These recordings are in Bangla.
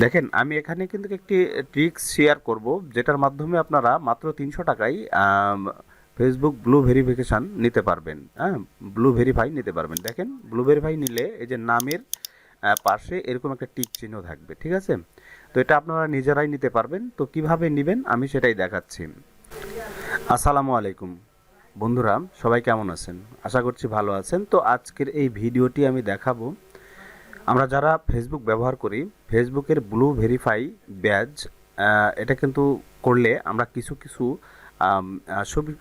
দেখেন, আমি এখানে কিন্তু একটি ট্রিক্স শেয়ার করব, যেটার মাধ্যমে আপনারা মাত্র তিনশো টাকায় ফেসবুক ব্লু ভেরিফিকেশান নিতে পারবেন। হ্যাঁ ব্লু ভেরিফাই নিতে পারবেন। দেখেন ব্লু ভেরিফাই নিলে এই যে নামের পাশে এরকম একটা টিক চিহ্ন থাকবে, ঠিক আছে? তো এটা আপনারা নিজেরাই নিতে পারবেন। তো কীভাবে নেবেন, আমি সেটাই দেখাচ্ছি। আসসালামু আলাইকুম। বন্ধুরা, সবাই কেমন আছেন? আশা করছি ভালো আছেন। তো আজকের এই ভিডিওটি আমি দেখাবো আমরা যারা ফেসবুক ব্যবহার করি ফেসবুকের ব্লু ভেরিফাই ব্যাজ এটা কিন্তু করলে আমরা কিছু কিছু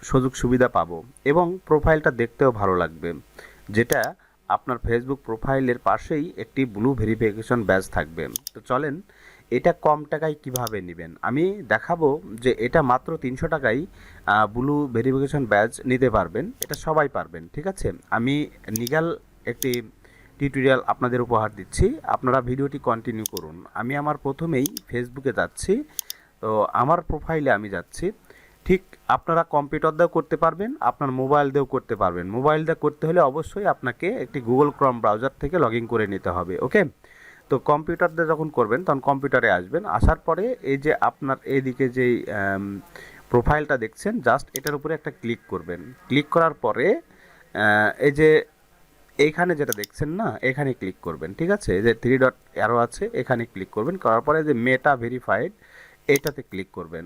সুযোগ সুবিধা পাবো এবং প্রোফাইলটা দেখতেও ভালো লাগবে। যেটা আপনার ফেসবুক প্রোফাইলের পাশেই একটি ব্লু ভেরিফিকেশন ব্যাজ থাকবে। তো চলেন, এটা কম টাকায় কীভাবে নেবেন? আমি দেখাবো যে এটা মাত্র তিনশো টাকায় ব্লু ভেরিফিকেশন ব্যাজ নিতে পারবেন। এটা সবাই পারবেন, ঠিক আছে? আমি নিগাল একটি টিউটোরিয়াল আপনাদের উপহার দিচ্ছি। আপনারা ভিডিওটি কন্টিনিউ করুন। আমি আমার প্রথমেই ফেসবুকে যাচ্ছি। তো আমার প্রোফাইলে আমি যাচ্ছি। ঠিক আপনারা কম্পিউটার দিয়েও করতে পারবেন, আপনার মোবাইল দিয়েও করতে পারবেন। মোবাইল দিয়ে করতে হলে অবশ্যই আপনাকে একটি গুগল ক্রম ব্রাউজার থেকে লগ করে নিতে হবে ওকে তো কম্পিউটার দিয়ে যখন করবেন, তখন কম্পিউটারে আসবেন। আসার পরে এই যে আপনার এইদিকে যেই প্রোফাইলটা দেখছেন জাস্ট এটার উপরে একটা ক্লিক করবেন। ক্লিক করার পরে এই যে এইখানে যেটা দেখছেন না, এখানে ক্লিক করবেন, ঠিক আছে? যে থ্রি ডট অ্যারো আছে, এখানে ক্লিক করবেন, করার পরে যে মেটা ভেরিফাইড এটাতে ক্লিক করবেন।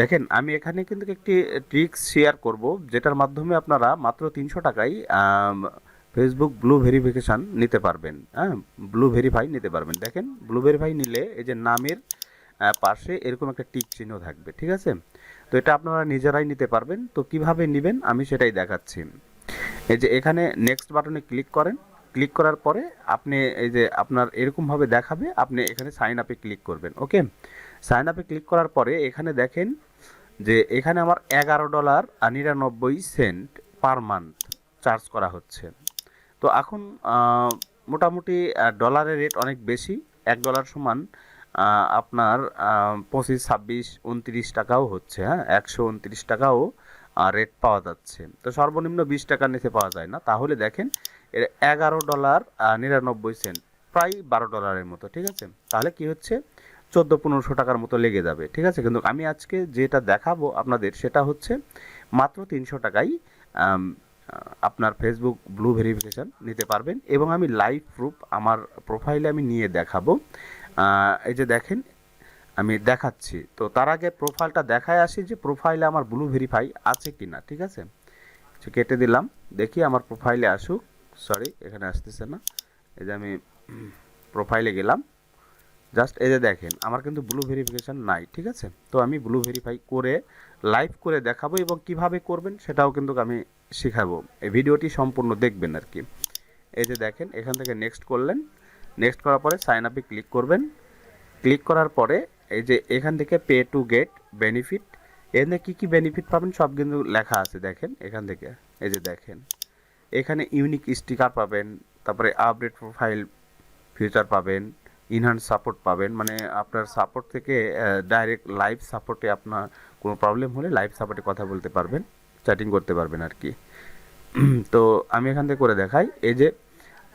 দেখেন, আমি এখানে কিন্তু একটি ট্রিক্স শেয়ার করব, যেটার মাধ্যমে আপনারা মাত্র তিনশো টাকায় ফেসবুক ব্লু ভেরিফিকেশান নিতে পারবেন হ্যাঁ? ব্লু ভেরিফাই নিতে পারবেন। দেখেন ব্লু ভেরিফাই নিলে এই যে নামের পাশে এরকম একটা টিক চিহ্ন থাকবে, ঠিক আছে? তো এটা আপনারা নিজেরাই নিতে পারবেন। তো কীভাবে নেবেন, আমি সেটাই দেখাচ্ছি। এই যে এখানে নেক্সট বাটনে ক্লিক করেন। ক্লিক করার পরে আপনি এই যে আপনার এরকমভাবে দেখাবে, আপনি এখানে সাইন আপে ক্লিক করবেন ওকে সাইন আপে ক্লিক করার পরে এখানে দেখেন যে এখানে আমার এগারো ডলার নিরানব্বই সেন্ট পার মান্থ চার্জ করা হচ্ছে। তো এখন মোটামুটি ডলারের রেট অনেক বেশি। এক ডলার সমান আপনার পঁচিশ, ছাব্বিশ, উনত্রিশ টাকাও হচ্ছে হ্যাঁ? একশো উনত্রিশ টাকাও রেট পাওয়া যাচ্ছে। তো সর্বনিম্ন বিশ টাকার নিচে পাওয়া যায় না। তাহলে দেখেন এর এগারো ডলার নিরানব্বই সেন্ট প্রায় বারো ডলারের মতো ঠিক আছে? তাহলে কি হচ্ছে? চোদ্দ পনেরোশো টাকার মতো লেগে যাবে ঠিক আছে? কিন্তু আমি আজকে যেটা দেখাবো আপনাদের সেটা হচ্ছে মাত্র তিনশো আম, আপনার ফেসবুক ব্লু ভেরিফিকেশান নিতে পারবেন এবং আমি লাইভ প্রুফ আমার প্রোফাইলে আমি নিয়ে দেখাবো। এই যে দেখেন আমি দেখাচ্ছি। তো তার আগে প্রোফাইলটা দেখায় আসি যে প্রোফাইলে আমার ব্লু ভেরিফাই আছে কি না ঠিক আছে? কেটে দিলাম। দেখি আমার প্রোফাইলে আসুক। সরি এখানে আসতেছে না। এই যে আমি প্রোফাইলে গেলাম। জাস্ট এই যে দেখেন, আমার কিন্তু ব্লু ভেরিফিকেশান নাই, ঠিক আছে? তো আমি ব্লু ভেরিফাই করে লাইভ করে দেখাবো এবং কীভাবে করবেন সেটাও কিন্তু আমি শেখাবো। এই ভিডিওটি সম্পূর্ণ দেখবেন আর কি। এই যে দেখেন, এখান থেকে নেক্সট করলেন। নেক্সট করার পরে সাইন আপে ক্লিক করবেন। ক্লিক করার পরে এই যে এখান থেকে পে টু গেট বেনিফিট এখানে কী কী বেনিফিট পাবেন সব কিন্তু লেখা আছে, দেখেন, এখান থেকে, এই যে দেখেন। এখানে ইউনিক স্টিকার পাবেন, তারপরে আপডেট প্রোফাইল ফিচার পাবেন ইনহ্যান্স সাপোর্ট পাবেন মানে আপনার সাপোর্ট থেকে ডাইরেক্ট লাইভ সাপোর্টে আপনার কোনো প্রবলেম হলে লাইভ সাপোর্টে কথা বলতে পারবেন চ্যাটিং করতে পারবেন আর কি। তো আমি এখান থেকে করে দেখাই, এই যে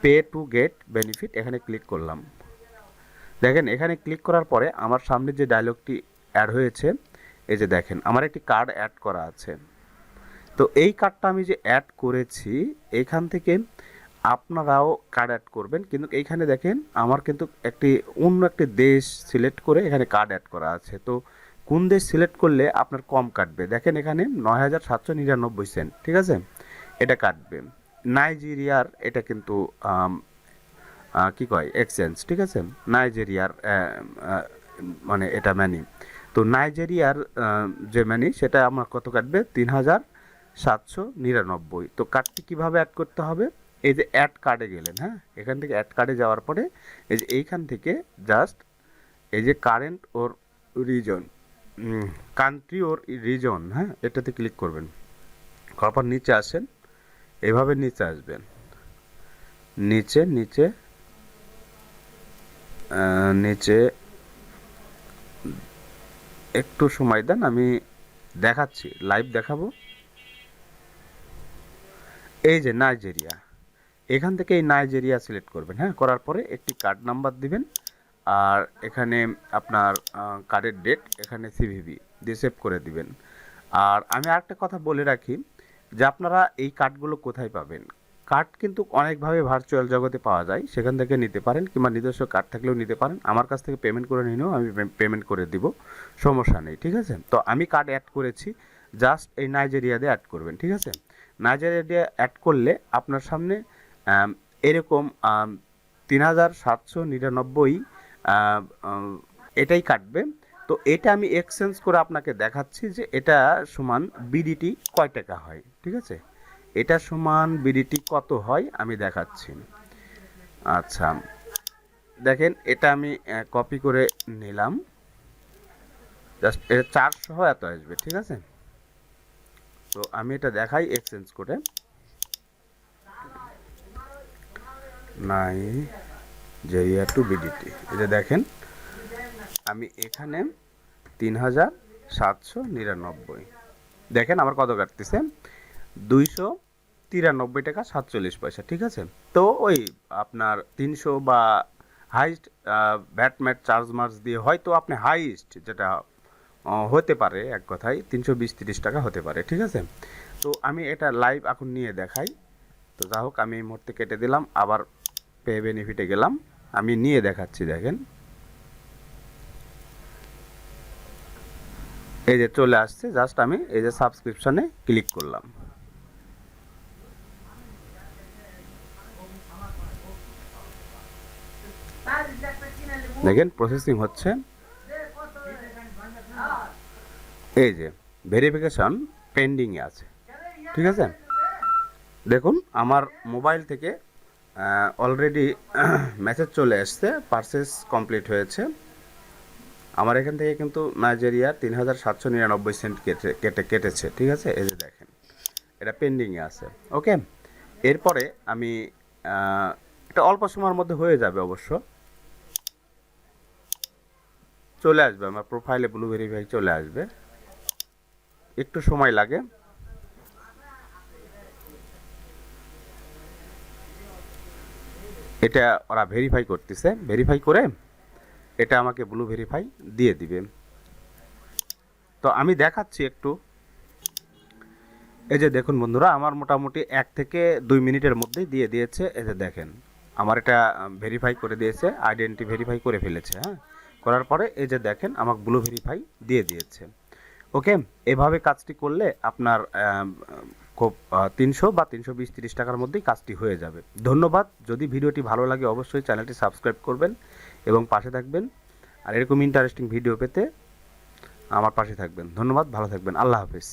পে টু গেট বেনিফিট এখানে ক্লিক করলাম। দেখেন, এখানে ক্লিক করার পরে আমার সামনে যে ডায়লগটি অ্যাড হয়েছে, এই যে দেখেন, আমার একটি কার্ড অ্যাড করা আছে। তো এই কার্ডটা আমি যে অ্যাড করেছি, এখান থেকে আপনারাও কার্ড অ্যাড করবেন। কিন্তু এইখানে দেখেন, আমার কিন্তু একটি অন্য একটি দেশ সিলেক্ট করে এখানে কার্ড অ্যাড করা আছে। তো কোন দেশ সিলেক্ট করলে আপনার কম কাটবে? দেখেন, এখানে নয় হাজার সাতশো নিরানব্বই সেন্ট ঠিক আছে? এটা কাটবে। নাইজেরিয়ার এটা কিন্তু কি কয়? এক্সচেঞ্জ ঠিক আছে? নাইজেরিয়ার মানে এটা ম্যানি তো নাইজেরিয়ার যে ম্যানি সেটা আমার কত কাটবে? তিন হাজার সাতশো নিরানব্বই। তো কার্ডটি কীভাবে অ্যাড করতে হবে? এই যে অ্যাড কার্ডে গেলেন হ্যাঁ? এখান থেকে অ্যাড কার্ডে যাওয়ার পরে, এই যে এইখান থেকে জাস্ট এই যে current or region country or region হ্যাঁ? এটাতে ক্লিক করবেন। করার পর নিচে আসেন। এভাবে নিচে আসবেন। নিচে নিচে নিচে একটু সময় দেন, আমি দেখাচ্ছি লাইভ দেখাবো। এই যে নাইজেরিয়া এখান থেকে এই নাইজেরিয়া সিলেক্ট করবেন হ্যাঁ করার পরে একটি কার্ড নাম্বার দিবেন, আর এখানে আপনার কার্ডের ডেট এখানে সিভিভি দিয়ে সেভ করে দিবেন। আর আমি আরেকটা কথা বলে রাখি, যে আপনারা এই কার্ডগুলো কোথায় পাবেন? কার্ড কিন্তু অনেকভাবে ভার্চুয়াল জগতে পাওয়া যায়। সেখান থেকে নিতে পারেন কিংবা নিজস্ব কার্ড থাকলেও নিতে পারেন। আমার কাছ থেকে পেমেন্ট করে নিলেও আমি পেমেন্ট করে দিব। সমস্যা নেই, ঠিক আছে? তো আমি কার্ড অ্যাড করেছি। জাস্ট এই নাইজেরিয়া দিয়ে অ্যাড করবেন, ঠিক আছে? নাইজেরিয়া দিয়ে অ্যাড করলে আপনার সামনে এরকম তিন হাজার সাতশো নিরানব্বই এটাই কাটবে। তো এটা আমি এক্সচেঞ্জ করে আপনাকে দেখাচ্ছি যে এটা সমান বিডিটি কয় টাকা হয়, ঠিক আছে? এটা সমান বিডিটি কত হয় আমি দেখাচ্ছি। আচ্ছা দেখেন এটা আমি কপি করে নিলাম। জাস্ট এটা চারশো এত আসবে, ঠিক আছে? তো আমি এটা দেখাই এক্সচেঞ্জ করে। নাই জেরিয়া টু বিডিটি এটা দেখেন, আমি এখানে তিন হাজার সাতশো নিরানব্বই। দেখেন আমার কত কাটতেছে? দুইশো তিরানব্বই টাকা সাতচল্লিশ পয়সা, ঠিক আছে? তো ওই আপনার তিনশো বা হাইস্ট ভ্যাট ম্যাট চার্জ মার্জ দিয়ে হয়তো আপনি হাইস্ট যেটা হতে পারে এক কথায়, তিনশো বিশ তিরিশ টাকা হতে পারে, ঠিক আছে? তো আমি এটা লাইভ এখন নিয়ে দেখাই। তো যা হোক, আমি এই মুহূর্তে কেটে দিলাম, আবার পে বেনিফিটে গেলাম। আমি নিয়ে দেখাচ্ছি, দেখেন। এই যে চলে আসছে জাস্ট আমি এই যে সাবস্ক্রিপশনে ক্লিক করলাম। দেখেন প্রসেসিং হচ্ছে। এই যে ভেরিফিকেশন পেন্ডিংয়ে আছে। ঠিক আছে? দেখুন, আমার মোবাইল থেকে অলরেডি মেসেজ চলে এসছে পারচেস কমপ্লিট হয়েছে। আমার এখান থেকে কিন্তু নাইজেরিয়া তিন হাজার সাতশো নিরানব্বই সেন্ট কেটে কেটে, কেটেছে। ঠিক আছে? এই যে দেখেন, এটা পেন্ডিংয়ে আছে। ওকে এরপরে আমি এটা অল্প সময়ের মধ্যে হয়ে যাবে অবশ্য। চলে আসবে, আমার প্রোফাইলে ব্লু ভেরিফাই চলে আসবে। একটু সময় লাগে। এটা ওরা ভেরিফাই করতেছে। ভেরিফাই করে এটা আমাকে ব্লু ভেরিফাই দিয়ে দিবে। তো আমি দেখাচ্ছি একটু। এই যে দেখুন বন্ধুরা, আমার মোটামুটি এক থেকে দুই মিনিটের মধ্যেই দিয়ে দিয়েছে। এই যে দেখেন, আমার এটা ভেরিফাই করে দিয়েছে আইডেন্টি ভেরিফাই করে ফেলেছে হ্যাঁ। করার পরে এই যে দেখেন, আমাকে ব্লু ভেরিফাই দিয়ে দিয়েছে। ওকে এভাবে কাজটি করলে আপনার খুব তিনশো বা তিনশো বিশ তিরিশ টাকার মধ্যেই কাজটি হয়ে যাবে। ধন্যবাদ। যদি ভিডিওটি ভালো লাগে, অবশ্যই চ্যানেলটি সাবস্ক্রাইব করবেন এবং পাশে থাকবেন। আর এরকম ইন্টারেস্টিং ভিডিও পেতে আমার পাশে থাকবেন। ধন্যবাদ। ভালো থাকবেন। আল্লাহ হাফিজ।